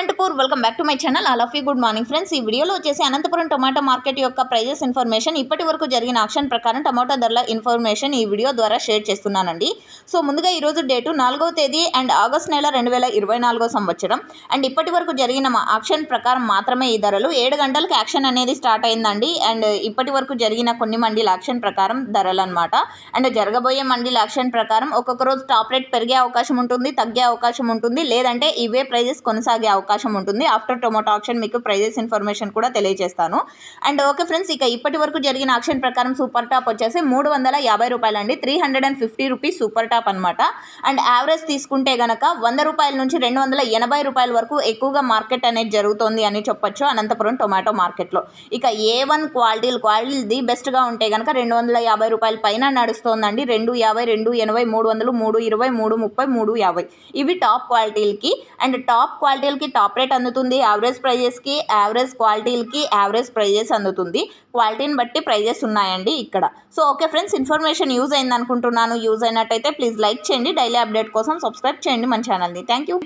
Anantapur. Welcome back to my channel all of you good morning friends ఈ వీడియోలో వచ్చేసి Anantapuram tomato market యొక్క prices information ఇప్పటి వరకు జరిగిన ఆక్షన్ ప్రకారం టమాటో ధరల ఇన్ఫర్మేషన్ ఈ వీడియో ద్వారా షేర్ చేస్తున్నానండి. సో ముందుగా ఈరోజు డేటు నాలుగవ తేదీ అండ్ ఆగస్ట్ నెల రెండు వేల ఇరవై నాలుగో సంవత్సరం. అండ్ ఇప్పటి వరకు జరిగిన మా ఆక్షన్ ప్రకారం మాత్రమే ఈ ధరలు. ఏడు గంటలకు యాక్షన్ అనేది స్టార్ట్ అయిందండి. అండ్ ఇప్పటి వరకు జరిగిన కొన్ని మండీల యాక్షన్ ప్రకారం ధరలు అనమాట అండ్ జరగబోయే మండీల యాక్షన్ ప్రకారం ఒక్కొక్క రోజు టాప్ రేట్ పెరిగే అవకాశం ఉంటుంది తగ్గే అవకాశం ఉంటుంది. లేదంటే ఇవే ప్రైజెస్ కొనసాగే అవకాశం అవకాశం ఉంటుంది. ఆఫ్టర్ టొమాటో ఆక్షన్ మీకు ప్రైజెస్ ఇన్ఫర్మేషన్ కూడా తెలియజేస్తాను. అండ్ ఓకే ఫ్రెండ్స్ ఇక ఇప్పటి వరకు జరిగిన ఆక్షన్ ప్రకారం సూపర్ టాప్ వచ్చేసి మూడు వందల యాభై రూపాయలండి. Three hundred and fifty rupees super top అనమాట అండ్ యావరేజ్ తీసుకుంటే గనక వంద రూపాయల నుంచి రెండు వందల ఎనభై రూపాయల వరకు ఎక్కువగా మార్కెట్ అనేది జరుగుతోంది అని చెప్పొచ్చు అనంతపురం టొమాటో మార్కెట్లో ఇక ఏ వన్ క్వాలిటీలు క్వాలిటీ బెస్ట్గా ఉంటే కనుక రెండు వందల యాభై రూపాయల పైన నడుస్తోందండి. రెండు యాభై రెండు ఎనభై మూడు వందలు మూడు ఇరవై మూడు ముప్పై మూడు యాభై. ఇవి టాప్ క్వాలిటీలకి అండ్ టాప్ క్వాలిటీలకి టాప్ రేట్ అందుతుంది యావరేజ్ ప్రైజెస్కి యావరేజ్ క్వాలిటీలకి యావరేజ్ ప్రైజెస్ అందుతుంది. క్వాలిటీని బట్టి ప్రైజెస్ ఉన్నాయండి ఇక్కడ. So okay friends information use అయింది అనుకుంటున్నాను యూజ్ అయినట్టయితే ప్లీజ్ లైక్ చేయండి. డైలీ అప్డేట్ కోసం సబ్స్క్రైబ్ చేయండి మన ఛానల్ని థ్యాంక్ యూ